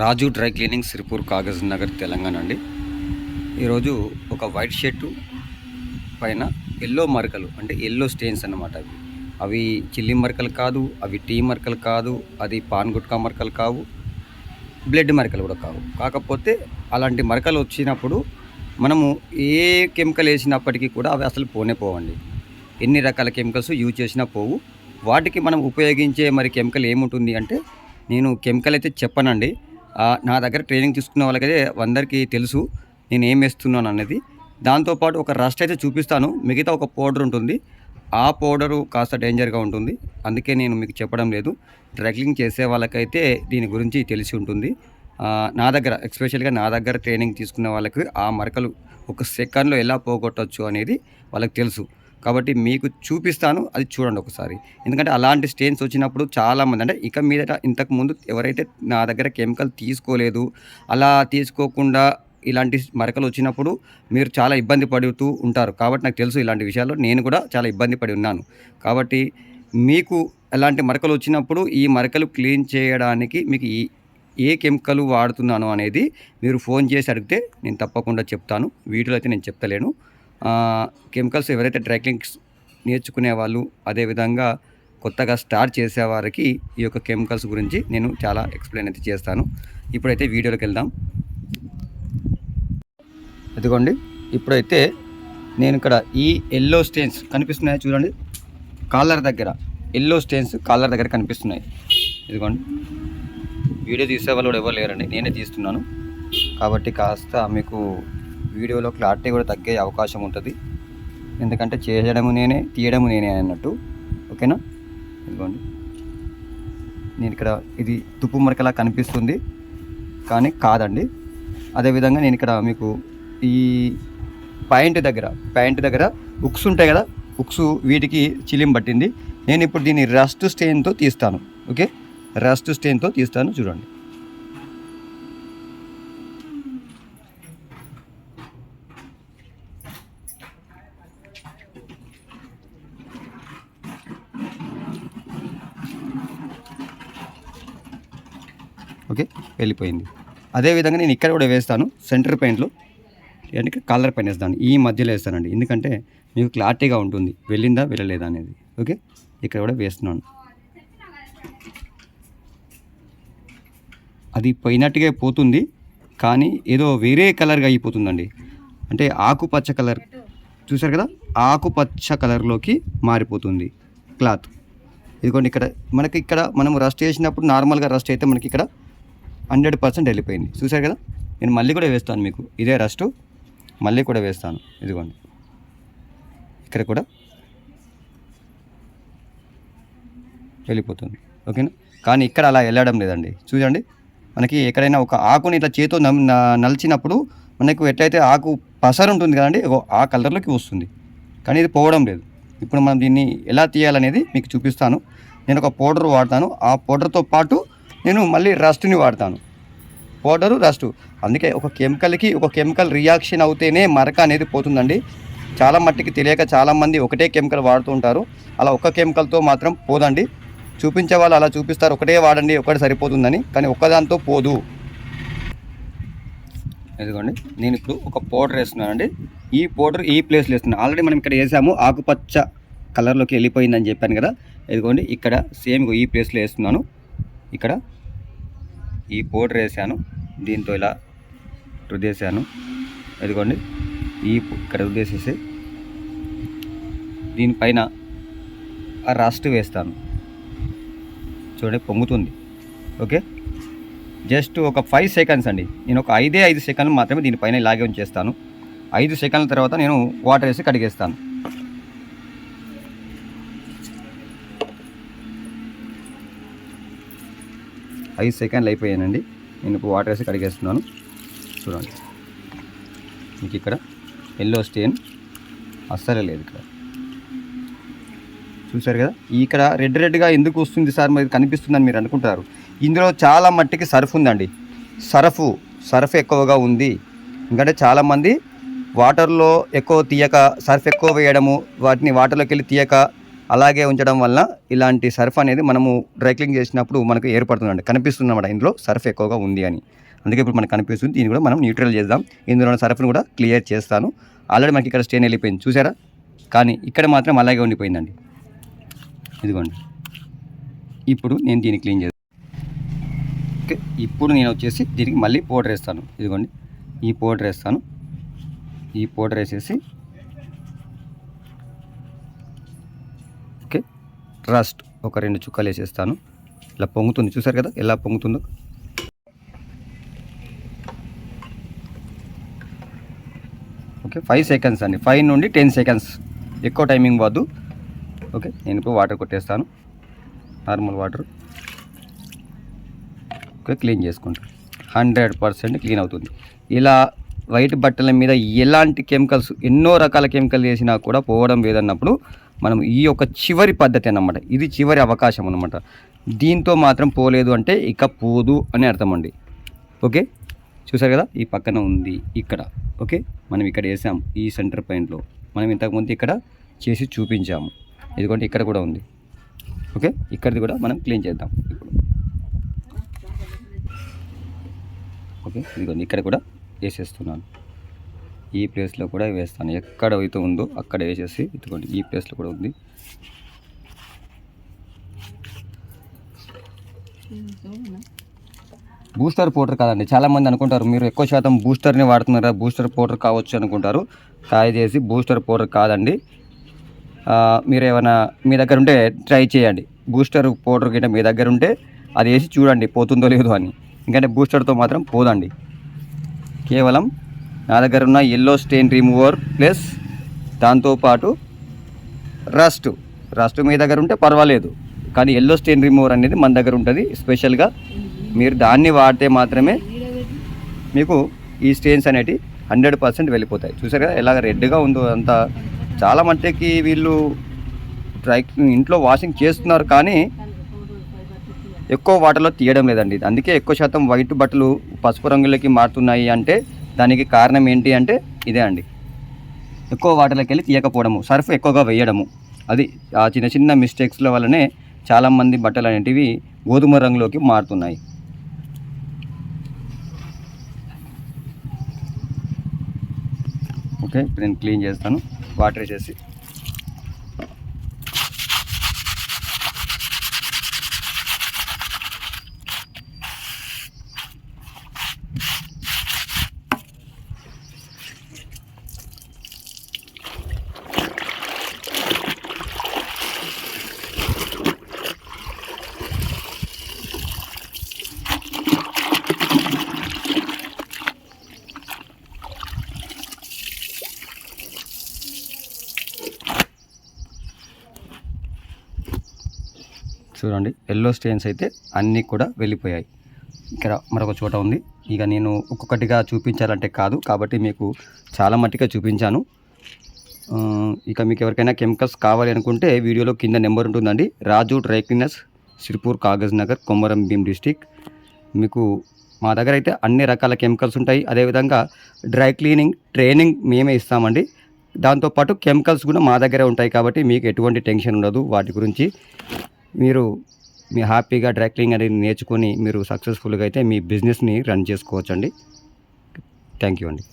రాజు dry cleaning Sirpur Kagaz Nagar Telangana అండి. ఈరోజు ఒక వైట్ షర్టు పైన ఎల్లో మరకలు అంటే ఎల్లో స్టెయిన్స్ అన్నమాట అవి. అవి చిల్లి మరకలు కాదు అవి టీ మరకలు కాదు అది పాన్ గుట్కా మరకలు కావు బ్లడ్ మరకలు కూడా కావు. కాకపోతే అలాంటి మరకలు వచ్చినప్పుడు మనము ఏ కెమికల్ వేసినప్పటికీ కూడా అవి అసలు పోనే పోవండి. ఎన్ని రకాల కెమికల్స్ యూజ్ చేసినా పోవు. వాటికి మనం ఉపయోగించే మరి కెమికల్ ఏముంటుంది అంటే నేను కెమికల్ అయితే చెప్పనండి. నా దగ్గర ట్రైనింగ్ తీసుకున్న వాళ్ళకైతే అందరికీ తెలుసు నేను ఏం వేస్తున్నాను అన్నది. దాంతోపాటు ఒక రస్ట్ అయితే చూపిస్తాను. మిగతా ఒక పౌడర్ ఉంటుంది. ఆ పౌడరు కాస్త డేంజర్గా ఉంటుంది. అందుకే నేను మీకు చెప్పడం లేదు. ట్రెక్లింగ్ చేసే వాళ్ళకైతే దీని గురించి తెలిసి ఉంటుంది. నా దగ్గర ఎక్స్పెషల్గా నా దగ్గర ట్రైనింగ్ తీసుకున్న వాళ్ళకి ఆ మరకలు ఒక సెకండ్లో ఎలా పోగొట్టవచ్చు అనేది వాళ్ళకి తెలుసు. కాబట్టి మీకు చూపిస్తాను అది చూడండి ఒకసారి. ఎందుకంటే అలాంటి స్టేన్స్ వచ్చినప్పుడు చాలామంది అంటే ఇక మీదట ఇంతకు ముందు ఎవరైతే నా దగ్గర కెమికల్ తీసుకోలేదు అలా తీసుకోకుండా ఇలాంటి మరకలు వచ్చినప్పుడు మీరు చాలా ఇబ్బంది పడుతూ ఉంటారు. కాబట్టి నాకు తెలుసు ఇలాంటి విషయాల్లో నేను కూడా చాలా ఇబ్బంది పడి ఉన్నాను. కాబట్టి మీకు ఎలాంటి మరకలు వచ్చినప్పుడు ఈ మరకలు క్లీన్ చేయడానికి మీకు ఈ ఏ కెమికల్ వాడుతున్నాను అనేది మీరు ఫోన్ చేసి అడిగితే నేను తప్పకుండా చెప్తాను. వీటిలో అయితే నేను చెప్తలేను. కెమికల్స్ ఎవరైతే డ్రై క్లీనింగ్స్ నేర్చుకునే వాళ్ళు అదేవిధంగా కొత్తగా స్టార్ట్ చేసేవారికి ఈ యొక్క కెమికల్స్ గురించి నేను చాలా ఎక్స్ప్లెయిన్ అయితే చేస్తాను. ఇప్పుడైతే వీడియోలోకి వెళ్దాం. ఇదిగోండి ఇప్పుడైతే నేను ఇక్కడ ఈ ఎల్లో స్టెయిన్స్ కనిపిస్తున్నాయి చూడండి. కాలర్ దగ్గర ఎల్లో స్టెయిన్స్ కాలర్ దగ్గర కనిపిస్తున్నాయి. ఇదిగోండి వీడియో తీసే వాళ్ళు కూడా ఎవరు లేరండి నేనే తీస్తున్నాను. కాబట్టి కాస్త మీకు వీడియోలో క్లారిటీ కూడా తగ్గే అవకాశం ఉంటుంది. ఎందుకంటే చేయడము నేనే తీయడము నేనే అన్నట్టు. ఓకేనా? ఇదిగోండి. నేను ఇక్కడ ఇది తుప్పు మరకలా కనిపిస్తుంది. కానీ కాదండి. అదేవిధంగా నేను ఇక్కడ మీకు ఈ ప్యాంట్ దగ్గర ప్యాంట్ దగ్గర ఉక్స్ ఉంటాయి కదా? ఉక్స్ వీటికి చిలిం పట్టింది. నేను ఇప్పుడు దీన్ని రస్ట్ స్టెయిన్తో తీస్తాను. ఓకే? రస్ట్ స్టెయిన్తో తీస్తాను. చూడండి. ఓకే వెళ్ళిపోయింది. అదేవిధంగా నేను ఇక్కడ కూడా వేస్తాను సెంటర్ పెయింట్లో. అంటే కలర్ పెయిన్ వేస్తాను ఈ మధ్యలో వేస్తానండి. ఎందుకంటే మీకు క్లారిటీగా ఉంటుంది వెళ్ళిందా వెళ్ళలేదా అనేది. ఓకే ఇక్కడ కూడా వేస్తున్నాను. అది పోయినట్టుగా పోతుంది కానీ ఏదో వేరే కలర్గా అయిపోతుందండి. అంటే ఆకుపచ్చ కలర్ చూసారు కదా? ఆకుపచ్చ కలర్లోకి మారిపోతుంది క్లాత్. ఇదిగోండి ఇక్కడ మనకి ఇక్కడ మనం రస్ట్ చేసినప్పుడు నార్మల్గా రస్ట్ అయితే మనకి ఇక్కడ హండ్రెడ్ పర్సెంట్ వెళ్ళిపోయింది. చూసారు కదా? నేను మళ్ళీ కూడా వేస్తాను మీకు. ఇదే రస్ట్. మళ్ళీ కూడా వేస్తాను. ఇదిగోండి. ఇక్కడ కూడా వెళ్ళిపోతుంది. ఓకేనా? కానీ ఇక్కడ అలా వెళ్ళడం లేదండి. చూడండి. మనకి ఎక్కడైనా ఒక ఆకుని ఇట్లా చేతో నలిచినప్పుడు మనకు ఎట్లయితే ఆకు పసరు ఉంటుంది కదండి ఆ కలర్లోకి వస్తుంది. కానీ ఇది పోవడం లేదు. ఇప్పుడు మనం దీన్ని ఎలా తీయాలనేది మీకు చూపిస్తాను. నేను ఒక పౌడర్ వాడతాను. ఆ పౌడర్తో పాటు నేను మళ్ళీ రస్ట్ని వాడతాను. Powder rust. అందుకే ఒక కెమికల్కి ఒక కెమికల్ రియాక్షన్ అవుతేనే మరక అనేది పోతుందండి. చాలా మట్టికి తెలియక చాలామంది ఒకటే కెమికల్ వాడుతూ ఉంటారు. అలా ఒక కెమికల్తో మాత్రం పోదండి. చూపించే వాళ్ళు అలా చూపిస్తారు. ఒకటే వాడండి ఒకటి సరిపోతుందని. కానీ ఒక్కదాంతో పోదు. ఎదుగోండి నేను ఇప్పుడు ఒక పౌడర్ వేస్తున్నానండి. ఈ పౌడర్ ఈ ప్లేస్లో వేస్తున్నాను. ఆల్రెడీ మనం ఇక్కడ వేసాము. ఆకుపచ్చ కలర్లోకి వెళ్ళిపోయిందని చెప్పాను కదా. ఎదుగోండి ఇక్కడ సేమ్ ఈ ప్లేస్లో వేస్తున్నాను. ఇక్కడ ఈ పౌడర్ వేసాను దీంతో ఇలా రుద్దేశాను. ఇదిగోండి ఈ ఇక్కడ రుద్దేసేసి దీనిపైన ఆ రస్ట్ వేస్తాను. చూడండి పొంగుతుంది. ఓకే? జస్ట్ ఒక ఫైవ్ సెకండ్స్ అండి. నేను ఒక ఐదే ఐదు సెకండ్లు మాత్రమే దీనిపైన ఇలాగే ఉంచేస్తాను. ఐదు సెకండ్ల తర్వాత నేను వాటర్ వేసి కడిగేస్తాను. ఐదు సెకండ్లు అయిపోయానండి నేను ఇప్పుడు వాటర్ వేసి కడిగేస్తున్నాను. చూడండి. మీకు ఇక్కడ ఎల్లో స్టేన్ అస్సలే లేదు ఇక్కడ. చూసారు కదా? ఇక్కడ రెడ్ రెడ్గా ఎందుకు వస్తుంది సార్? మరి కనిపిస్తుందని మీరు అనుకుంటారు ఇందులో చాలా మట్టికి సర్ఫ్ ఉందండి. సరఫు సర్ఫ్ ఎక్కువగా ఉంది. ఎందుకంటే చాలామంది వాటర్లో ఎక్కువ తీయక సర్ఫ్ ఎక్కువ వేయడము వాటిని వాటర్లోకి వెళ్ళి తీయక అలాగే ఉంచడం వల్ల ఇలాంటి సర్ఫ్ అనేది మనము డ్రై క్లీన్ చేసినప్పుడు మనకు ఏర్పడుతుందండి. కనిపిస్తుందన్నమాట. ఇందులో సర్ఫ్ ఎక్కువగా ఉంది అని. అందుకే ఇప్పుడు మనకు కనిపిస్తుంది. దీన్ని కూడా మనం న్యూట్రల్ చేద్దాం. ఇందులో సర్ఫ్ను కూడా క్లియర్ చేస్తాను. ఆల్రెడీ మనకి ఇక్కడ స్టేన్ వెళ్ళిపోయింది. చూసారా? కానీ ఇక్కడ మాత్రం అలాగే ఉండిపోయిందండి. ఇదిగోండి. ఇప్పుడు నేను దీన్ని క్లీన్ చేస్తాను ఓకే. ఇప్పుడు నేను వచ్చేసి దీనికి మళ్ళీ పౌడర్ వేస్తాను. ఇదిగోండి. ఈ పౌడర్ వేస్తాను. ఈ పౌడర్ వేసేసి రస్ట్ ఒక రెండు చుక్కలు వేసేస్తాను. ఇలా పొంగుతుంది చూసారు కదా? ఎలా పొంగుతుందో? ఓకే ఫైవ్ సెకండ్స్ అండి. ఫైవ్ నుండి టెన్ సెకండ్స్ ఎక్కువ టైమింగ్ వద్దు. ఓకే నేను ఇప్పుడు వాటర్ కొట్టేస్తాను. నార్మల్ వాటర్ ఓకే క్లీన్ చేసుకుంటాను హండ్రెడ్ పర్సెంట్ క్లీన్ అవుతుంది. ఇలా వైట్ బట్టల మీద ఎలాంటి కెమికల్స్ ఎన్నో రకాల కెమికల్ వేసినా కూడా పోవడం లేదన్నప్పుడు మనం ఈ యొక్క చివరి పద్ధతి అన్నమాట. ఇది చివరి అవకాశం అన్నమాట. దీంతో మాత్రం పోలేదు అంటే ఇక పోదు అని అర్థం అండి ఓకే? చూసారు కదా? ఈ పక్కన ఉంది ఇక్కడ. ఓకే? మనం ఇక్కడ వేసాం ఈ సెంటర్ పాయింట్లో. మనం ఇంతకుముందు ఇక్కడ చేసి చూపించాము. ఇదిగోండి ఇక్కడ కూడా ఉంది. ఓకే? ఇక్కడిది కూడా మనం క్లీన్ చేద్దాం. ఇప్పుడు ఓకే? ఇదిగోండి ఇక్కడ కూడా వేసేస్తున్నాను. ఈ ప్లేస్లో కూడా వేస్తాను. ఎక్కడ అయితే ఉందో అక్కడ వేసేసి ఇదిగోండి ఈ ప్లేస్లో కూడా ఉంది. బూస్టర్ పౌడర్ కాదండి. చాలామంది అనుకుంటారు మీరు ఎక్కువ శాతం బూస్టర్ని వాడుతున్నారా? బూస్టర్ పౌడర్ కావచ్చు అనుకుంటారు. కాయ చేసి బూస్టర్ పౌడర్ కాదండి. మీరు ఏమైనా మీ దగ్గర ఉంటే ట్రై చేయండి. బూస్టర్ పౌడర్ గిట్ట మీ దగ్గర ఉంటే అది వేసి చూడండి పోతుందో లేదో అని. ఎందుకంటే బూస్టర్తో మాత్రం పోదండి. కేవలం నా దగ్గర ఉన్న ఎల్లో స్టెయిన్ రిమూవర్ ప్లస్ దాంతోపాటు రస్ట్ రస్ట్ మీ దగ్గర ఉంటే పర్వాలేదు. కానీ ఎల్లో స్టెయిన్ రిమూవర్ అనేది మన దగ్గర ఉంటుంది స్పెషల్గా మీరు దాన్ని వాడితే మాత్రమే మీకు ఈ స్టెయిన్స్ అనేటివి హండ్రెడ్ పర్సెంట్ వెళ్ళిపోతాయి. చూసారు కదా ఎలాగ రెడ్గా ఉందో అంతా చాలా మట్టుకి వీళ్ళు ట్రై ఇంట్లో వాషింగ్ చేస్తున్నారు కానీ ఎక్కువ వాటర్లో తీయడం లేదండి. అందుకే ఎక్కువ శాతం వైట్ బట్టలు పసుపు రంగులకి మారుతున్నాయి అంటే దానికి కారణం ఏంటి అంటే ఇదే అండి. ఎక్కువ వాటర్లోకి వెళ్ళి తీయకపోవడము సర్ఫ్ ఎక్కువగా వేయడము. అది ఆ చిన్న చిన్న మిస్టేక్స్ల వల్లనే చాలామంది బట్టలు అనేటివి గోధుమ రంగులోకి మారుతున్నాయి. ఓకే ఇప్పుడు నేను క్లీన్ చేస్తాను వాటర్ వేసేసి. చూడండి. ఎల్లో స్టెయిన్స్ అయితే అన్నీ కూడా వెళ్ళిపోయాయి. ఇక్కడ మరొక చోట ఉంది. ఇక నేను ఒక్కొక్కటిగా చూపించాలంటే కాదు కాబట్టి మీకు చాలా మట్టిగా చూపించాను. ఇక మీకు ఎవరికైనా కెమికల్స్ కావాలి అనుకుంటే వీడియోలో కింద నెంబర్ ఉంటుందండి. Raju dry cleaners Sirpur Kagaz Nagar Komaram Bheem district మీకు మా దగ్గర అయితే అన్ని రకాల కెమికల్స్ ఉంటాయి. అదేవిధంగా డ్రై క్లీనింగ్ ట్రైనింగ్ మేమే ఇస్తామండి. దాంతోపాటు కెమికల్స్ కూడా మా దగ్గరే ఉంటాయి కాబట్టి మీకు ఎటువంటి టెన్షన్ ఉండదు. వాటి గురించి మీరు మీ హ్యాపీగా డ్రైక్లింగ్ అనేది నేర్చుకొని మీరు సక్సెస్ఫుల్గా అయితే మీ బిజినెస్ని రన్ చేసుకోవచ్చండి. థ్యాంక్ యూ అండి.